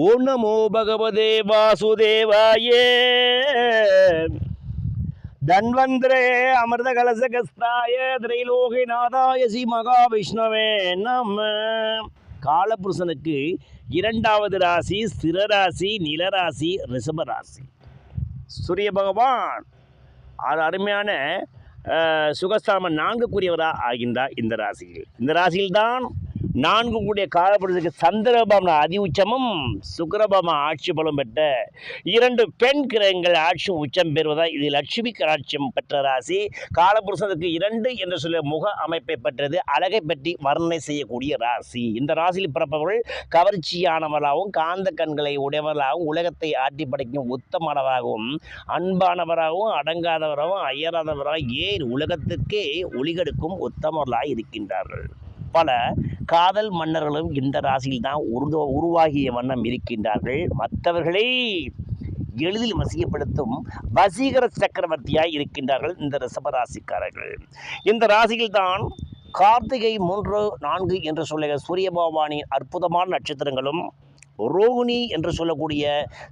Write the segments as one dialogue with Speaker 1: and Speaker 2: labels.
Speaker 1: ஓம் நமோ பகவதே வாசுதேவாயே. தன்வந்திரே அமிர்த கலசகஸ்தாய திரைலோகிநாதாய ஸ்ரீ மகாவிஷ்ணவே நம்ம காலபுருஷனுக்கு இரண்டாவது ராசி ஸ்திரராசி நிலராசி ரிஷபராசி. சூரிய பகவான் அது அருமையான சுகஸ்தாமன் நான்கு கூறியவராக ஆகின்றார் இந்த ராசியில். இந்த ராசியில்தான் நான்கு கூடிய காலப்படுத்துக்கு சந்திரபாமன அதி உச்சமும் சுக்கரபாம ஆட்சி பலம் பெற்ற இரண்டு பெண் கிரகங்கள் ஆட்சி உச்சம் பெறுவதால் இது லட்சுமி கடாட்சியம் பெற்ற ராசி. காலபுருஷனுக்கு இரண்டு என்று சொல்ல முக அமைப்பை பெற்றது அழகை பற்றி வர்ணனை செய்யக்கூடிய ராசி. இந்த ராசியில் பிறப்பவர்கள் கவர்ச்சியானவராகவும் காந்த கண்களை உடையவர்களாகவும் உலகத்தை ஆட்டி படைக்கும் உத்தமானவராகவும் அன்பானவராகவும் அடங்காதவராகவும் அயராதவராகவும் ஏன் உலகத்துக்கே ஒளிகெடுக்கும் உத்தமர்களாக இருக்கின்றார்கள். பல காதல் மன்னர்களும் இந்த ராசியில் தான் உருது உருவாகிய வண்ணம் இருக்கின்றார்கள். மற்றவர்களை எளிதில் வசியப்படுத்தும் வசீகர சக்கரவர்த்தியாய் இருக்கின்றார்கள் இந்த ரிஷபராசிக்காரர்கள். இந்த ராசியில் தான் கார்த்திகை மூன்று நான்கு என்று சொல்லுகிற சூரிய பகவானின் அற்புதமான நட்சத்திரங்களும் ரோகிணி என்று சொல்லக்கூடிய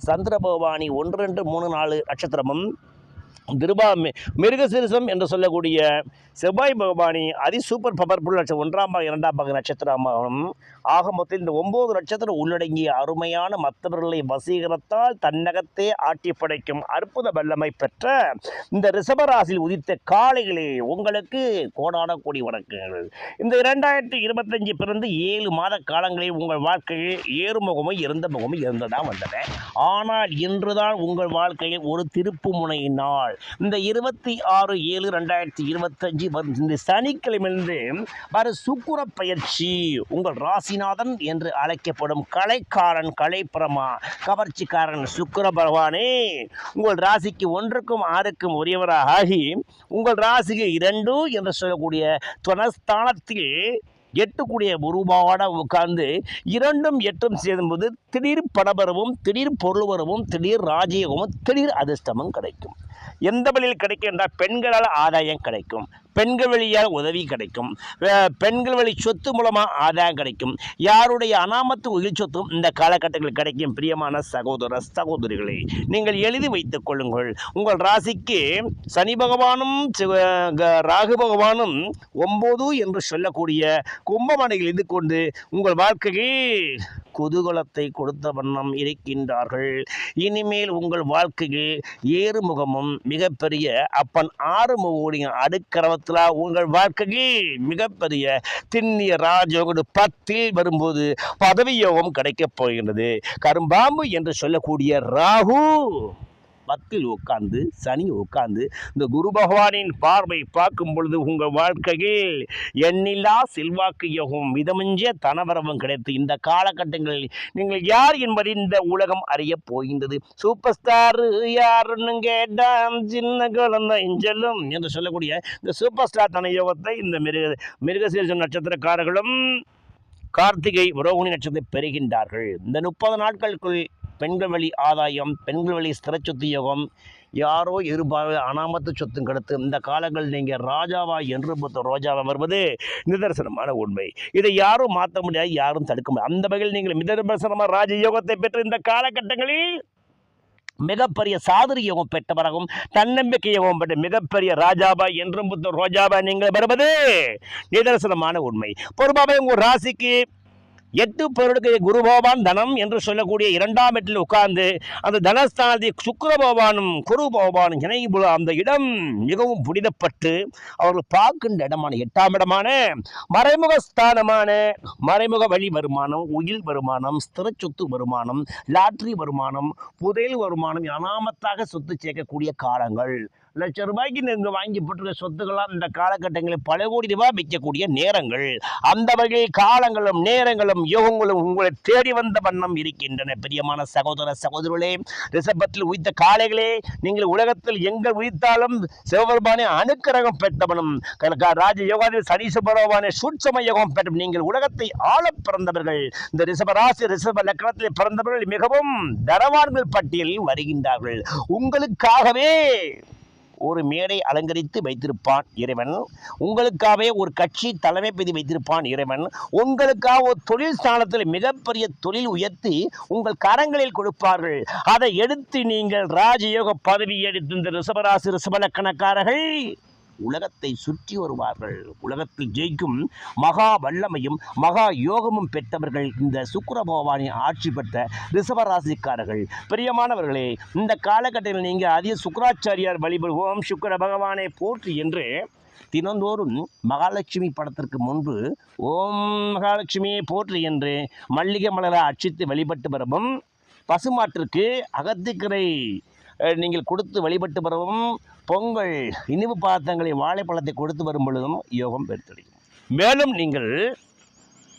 Speaker 1: சந்திர பகவானி ஒன்று ரெண்டு மூணு நாலு நட்சத்திரமும் திருபா மிருகசீரிசம் என்று சொல்லக்கூடிய செவ்வாய் பகவானி அதி சூப்பர் பவர்ஃபுல் நட்சத்திரம் ஒன்றாம் பாகம் இரண்டாம் பாக நட்சத்திரமாகவும் ஆக மொத்தம் இந்த ஒன்பது நட்சத்திரம் உள்ளடங்கிய அருமையான மற்றவர்களை வசீகரத்தால் தன்னகத்தே ஆட்டி படைக்கும் அற்புத வல்லமை பெற்ற இந்த ரிஷபராசியில் உதித்த காளைகளே உங்களுக்கு கோடான கோடி வணக்கங்கள். இந்த இரண்டாயிரத்தி இருபத்தஞ்சு பிறந்து ஏழு மாத காலங்களில் உங்கள் வாழ்க்கையில் ஏறுமுகமும் இறந்த முகமும் இருந்ததான் வந்தன. ஆனால் இன்றுதான் உங்கள் வாழ்க்கையில் ஒரு திருப்பு முனை நாள். இந்த இருபத்தி ஆறு ஏழு ரெண்டாயிரத்தி இருபத்தஞ்சு வரும். இந்த சனிக்கிழமையிலிருந்து வர சுக்குர பயிற்சி உங்கள் ராசிநாதன் என்று அழைக்கப்படும் கலைக்காரன் கலைப்புறமா கவர்ச்சிக்காரன் சுக்கர பகவானே உங்கள் ராசிக்கு ஒன்றுக்கும் ஆறுக்கும் உரியவராக ஆகி உங்கள் ராசிக்கு இரண்டு என்று சொல்லக்கூடிய துணஸ்தானத்தில் எட்டுக்கூடிய உருவாட உட்கார்ந்து இரண்டும் எட்டும் சேரும்போது திடீர் படபரவும் திடீர் பொருள் வரவும் திடீர் ராஜயோகமும் திடீர் அதிர்ஷ்டமும் கிடைக்கும். எந்த வழியில் கிடைக்கும் என்றால் பெண்களால் ஆதாயம் கிடைக்கும். பெண்கள் வழியால் உதவி கிடைக்கும். பெண்கள் வழி சொத்து மூலமாக ஆதாயம் கிடைக்கும். யாருடைய அனாமத்து உயிர் சொத்தும் இந்த காலகட்டத்தில் கிடைக்கும் பிரியமான சகோதர சகோதரிகளை. நீங்கள் எழுதி வைத்துக் கொள்ளுங்கள். உங்கள் ராசிக்கு சனி பகவானும் சிவ- க- ராகு பகவானும் ஒம்போது என்று சொல்லக்கூடிய கும்பமனையில் இருந்து கொண்டு உங்கள் வாழ்க்கையில் குதூகலத்தை கொடுத்த வண்ணம் இருக்கின்றார்கள். இனிமேல் உங்கள் வாழ்க்கையில் ஏறுமுகமும் மிகப்பெரிய அப்பன் ஆறுமுகோடைய அடுக்கரவத்தில் உங்கள் வாழ்க்கையில் மிகப்பெரிய திண்ணிய ராஜயோகோடு பத்தில் வரும்போது பதவி யோகம் கிடைக்கப் போகின்றது. கரும்பாம்பு என்று சொல்லக்கூடிய ராகு. பத்தில் உட்கார்ந்து சனி உட்கார்ந்து இந்த குரு பகவானின் பார்வை பார்க்கும் பொழுது உங்கள் வாழ்க்கையில் எண்ணில்லா செல்வாக்கு யோகம் மிதமிஞ்சிய தனவரவும் கிடைத்து இந்த காலகட்டங்களில் நீங்கள் யார் என்பதை இந்த உலகம் அறியப் போகின்றது. சூப்பர் ஸ்டார் யாருன்னு கேட்டால் சின்ன குழந்தை இஞ்சலும் என்று சொல்லக்கூடிய இந்த சூப்பர் ஸ்டார் தன யோகத்தை இந்த மிருக மிருகசீர்ஷம் நட்சத்திரக்காரர்களும் கார்த்திகை ரோகிணி நட்சத்திரத்தை பெறுகின்றார்கள். இந்த முப்பது நாட்களுக்குள் பெண்கள் வழி ஆதாயம் பெண்கள் வழி ஸ்திர சொத்து யோகம் யாரோ எதிர்பார்த்த அனாமத்து சொத்தும் கெடுத்து இந்த காலங்கள் நீங்கள் ராஜாவா என்று பொத்த ரோஜாவா வருவது நிதர்சனமான உண்மை. இதை யாரும் மாற்ற முடியாது யாரும் தடுக்க முடியாது. அந்த வகையில் நீங்கள் மிதர்சனமாக ராஜ பெற்று இந்த காலகட்டங்களில் மிகப்பெரிய சாதுரி யோகம் பெற்றவராகவும் தன்னம்பிக்கை யோகம் பெற்ற மிகப்பெரிய ராஜாபா என்றும் புத்த ரோஜாபா நீங்கள் வருவது நிதர்சனமான உண்மை. பொறுப்பாக உங்கள் ராசிக்கு எட்டு பொருளுக்கு குரு பகவான் தனம் என்று சொல்லக்கூடிய இரண்டாம் இடத்தில் உட்கார்ந்து அந்த தனஸ்தானத்தை சுக்கிர பகவானும் குரு பகவானும் அந்த இடம் மிகவும் புனிதப்பட்டு அவர்கள் பார்க்கின்ற இடமான எட்டாம் இடமான மறைமுக ஸ்தானமான மறைமுக வழி வருமானம் உயில் வருமானம் ஸ்திர சொத்து வருமானம் லாட்ரி வருமானம் புதையல் வருமானம் அனாமத்தாக சொத்து சேர்க்கக்கூடிய காலங்கள். லட்சம் ரூபாய்க்கு நீங்கள் வாங்கி போட்டிருக்க சொத்துக்கெல்லாம் இந்த காலகட்டங்களில் பல கோடி ரூபாய் விற்கக்கூடிய நேரங்கள். அந்த வகையில் காலங்களும் நேரங்களும் யோகங்களும் உங்களை தேடி வந்த வண்ணம் இருக்கின்றன. பிரியமான சகோதர சகோதரர்களே ரிஷபத்தில் உயித்த காளைகளே நீங்கள் உலகத்தில் எங்கள் உயித்தாலும் சிவபெருமானே அனுக்கிரகம் பெற்றவனும் க- ராஜ யோகாதி சனீஸ்வரவானே சூட்சம யோகம் பெற்ற நீங்கள் உலகத்தை ஆள பிறந்தவர்கள். இந்த ரிஷபராசி ரிஷப லக்கணத்தில் பிறந்தவர்கள் மிகவும் தரவான்கள் பட்டியலில் வருகின்றார்கள். உங்களுக்காகவே ஒரு மேடை அலங்கரித்து வைத்திருப்பான் இறைவன். உங்களுக்காகவே ஒரு கட்சி தலைமை பதி வைத்திருப்பான் இறைவன். உங்களுக்காக ஒரு தொழில் ஸ்தானத்தில் மிகப்பெரிய தொழில் உயர்த்தி உங்கள் கரங்களில் கொடுப்பார்கள். அதை எடுத்து நீங்கள் ராஜயோக பதவி எடுத்து இந்த ரிஷபராசி ரிஷபலக்கணக்காரர்கள் உலகத்தை சுற்றி வருவார்கள். உலகத்தில் ஜெயிக்கும் மகா வல்லமையும் மகா யோகமும் பெற்றவர்கள் இந்த சுக்கர பகவானை ஆட்சி பெற்ற ரிஷபராசிக்காரர்கள். பிரியமானவர்களே இந்த காலகட்டத்தில் நீங்கள் அதிக சுக்கராச்சாரியார் ஓம் சுக்ர பகவானை போற்றி என்று தினந்தோறும் மகாலட்சுமி படத்திற்கு முன்பு ஓம் மகாலட்சுமியை போற்றி என்று மல்லிகை மலரை அர்ச்சித்து வழிபட்டு வரவும். பசுமாட்டிற்கு அகத்திக்கரை நீங்கள் கொடுத்து வழிபட்டு வரவும் பொங்கல் இனிப்பு பாத்திரங்களை வாழைப்பழத்தை கொடுத்து வரும் பொழுதும் யோகம் பெருத்தடையும். மேலும் நீங்கள்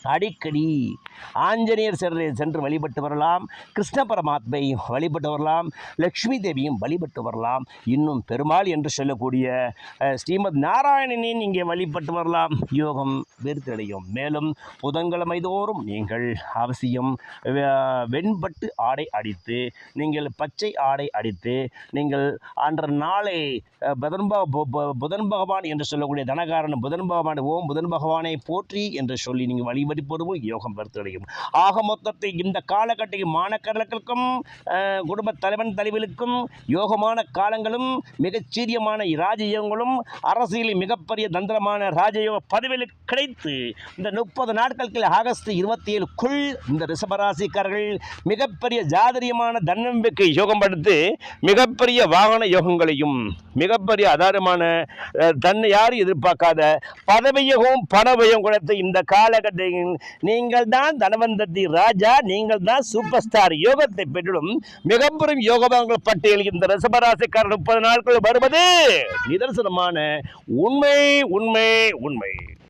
Speaker 1: அடிக்கடி ஆஞ்சநேயர் சென்று சென்று வழிபட்டு வரலாம் கிருஷ்ண பரமாத்மையும் வழிபட்டு வரலாம் லக்ஷ்மி தேவியும் வழிபட்டு வரலாம். இன்னும் பெருமாள் என்று சொல்லக்கூடிய ஸ்ரீமத் நாராயணனின் இங்கே வழிபட்டு வரலாம். யோகம் வெறுத்தடையும் மேலும் புதன்கிழமை தோறும் நீங்கள் அவசியம் வெண்பட்டு ஆடை அடித்து நீங்கள் பச்சை ஆடை அடித்து நீங்கள் அன்ற நாளை புதன் பக- புதன் பகவான் என்று சொல்லக்கூடிய தனகாரன் புதன் பகவான் ஓம் புதன் பகவானை போற்றி என்று சொல்லி நீங்கள் வழிபடுப்பதும் யோகம் பெருத்தடையும் ஆக மொத்தத்தை இந்த காலகட்டம் மாணக்கர்களுக்கும் குடும்ப தலைவன் தலைவர்களுக்கும் யோகமான காலங்களும் மிகச்சீரியமான ராஜயோகங்களும் அரசியலில் மிகப்பெரிய தந்திரமான ராஜயோக பதவியில் கிடைத்து இந்த முப்பது நாட்களுக்கு ஆகஸ்ட் இருபத்தி ஏழுக்குள் இந்த ரிஷபராசிக்காரர்கள் மிகப்பெரிய ஜாதரியமான தன்னம்பிக்கை யோகம் படுத்து மிகப்பெரிய வாகன யோகங்களையும் மிகப்பெரிய ஆதாரமான தன்னை யாரும் எதிர்பார்க்காத பதவியகம் பணவயம் கொடுத்த இந்த காலகட்டத்தில் நீங்கள் தான் தனவந்தத்தி ராஜா நீங்கள் தான் சூப்பர் ஸ்டார் யோகத்தை பெற்றிடும் மிகப்பெரும் யோகபாங்கள் பட்டியல் இந்த ரசபராசிக்காரர் முப்பது நாட்கள் வருவது. நிதர்சனமான உண்மை உண்மை உண்மை.